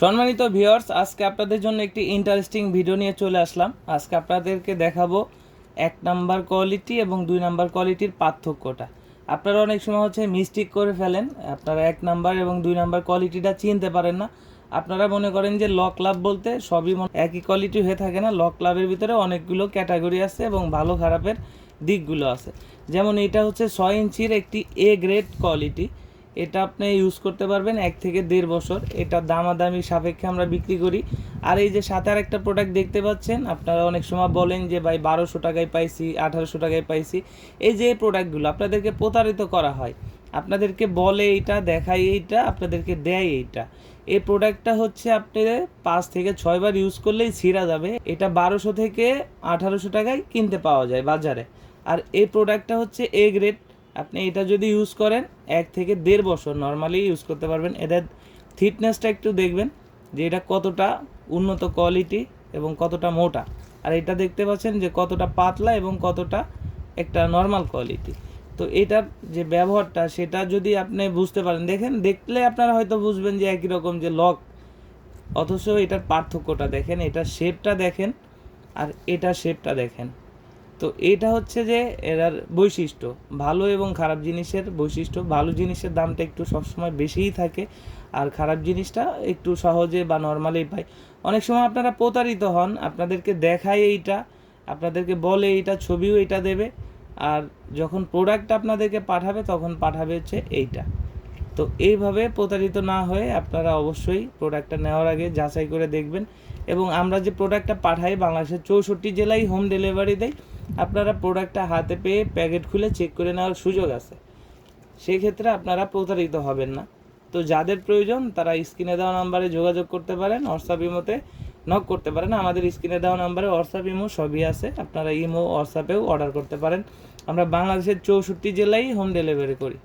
সম্মানিত ভিউয়ার্স, আজকে আপনাদের জন্য একটি ইন্টারেস্টিং ভিডিও নিয়ে চলে আসলাম। আজকে আপনাদেরকে দেখাবো এক নাম্বার কোয়ালিটি এবং দুই নাম্বার কোয়ালিটির পার্থক্যটা। আপনারা অনেক সময় হচ্ছে মিস্টেক করে ফেলেন, আপনারা এক নাম্বার এবং দুই নাম্বার কোয়ালিটিটা চিনতে পারেন না। আপনারা মনে করেন যে ল ক্লাব বলতে সবই একই কোয়ালিটি হয়ে থাকে না ল ক্লাবের ভিতরে অনেকগুলো ক্যাটাগরি আছে এবং ভালো খারাপের দিকগুলো আছে। যেমন এটা হচ্ছে ছয় ইঞ্চির একটি এ গ্রেড কোয়ালিটি এটা আপনি ইউজ করতে পারবেন এক থেকে দেড় বছর। এটা দামাদামি সাপেক্ষে আমরা বিক্রি করি। আর এই যে সাথে আর একটা প্রোডাক্ট দেখতে পাচ্ছেন, আপনারা অনেক সময় বলেন যে, ভাই, বারোশো টাকায় পাইছি, আঠারোশো টাকায় পাইছি। এই যে প্রোডাক্টগুলো আপনাদেরকে প্রতারিত করা হয়। আপনাদেরকে বলে এইটা, দেখায় এইটা, আপনাদেরকে দেয় এইটা। এই প্রোডাক্টটা হচ্ছে আপনি পাঁচ থেকে ছয়বার ইউজ করলেই ছিঁড়া যাবে। এটা বারোশো থেকে আঠারোশো টাকায় কিনতে পাওয়া যায় বাজারে। আর এই প্রোডাক্টটা হচ্ছে এ গ্রেড আপনি এটা যদি ইউজ করেন, এক থেকে দেড় বছর নর্মালি ইউজ করতে পারবেন। এদের থিকনেসটা একটু দেখবেন, যে এটা কতটা উন্নত কোয়ালিটি এবং কতটা মোটা। আর এটা দেখতে পাচ্ছেন যে কতটা পাতলা এবং কতটা একটা নর্মাল কোয়ালিটি তো এটার যে ব্যবহারটা, সেটা যদি আপনি বুঝতে পারেন, দেখেন, দেখলে আপনারা হয়তো বুঝবেন যে একই রকম যে লক অথচ এটার পার্থক্যটা দেখেন, এটার শেপটা দেখেন, আর এটার শেপটা দেখেন। তো এটা হচ্ছে যে এরার বৈশিষ্ট্য। ভালো এবং খারাপ জিনিসের বৈশিষ্ট্য। ভালো জিনিসের দামটা একটু সবসময় বেশিই থাকে, আর খারাপ জিনিসটা একটু সহজে বা নর্মালি পাই। অনেক সময় আপনারা প্রতারিত হন, আপনাদেরকে দেখায় এইটা, আপনাদেরকে বলে এইটা, ছবিও এটা দেবে, আর যখন প্রোডাক্ট আপনাদেরকে পাঠাবে, তখন পাঠাবে হচ্ছে এইটা। তো এইভাবে প্রতারিত না হয়ে আপনারা অবশ্যই প্রোডাক্টটা নেওয়ার আগে যাচাই করে দেখবেন। এবং আমরা যে প্রোডাক্টটা পাঠাই, বাংলাদেশের চৌষট্টি জেলায় হোম ডেলিভারি দেয় আপনারা প্রোডাক্টটা হাতে পেয়ে প্যাকেট খুলে চেক করে নেওয়ার সুযোগ আছে। সেক্ষেত্রে আপনারা প্রতারিত হবেন না। তো যাদের প্রয়োজন, তারা স্ক্রিনে দেওয়া নাম্বারে যোগাযোগ করতে পারেন হোয়াটসঅ্যাপ ইমোতে নক করতে পারেন। আমাদের স্ক্রিনে দেওয়া নাম্বারে হোয়াটসঅ্যাপ ইমো সবই আছে। আপনারা ইমো হোয়াটসঅ্যাপেও অর্ডার করতে পারেন। আমরা বাংলাদেশের চৌষট্টি জেলায় হোম ডেলিভারি করি।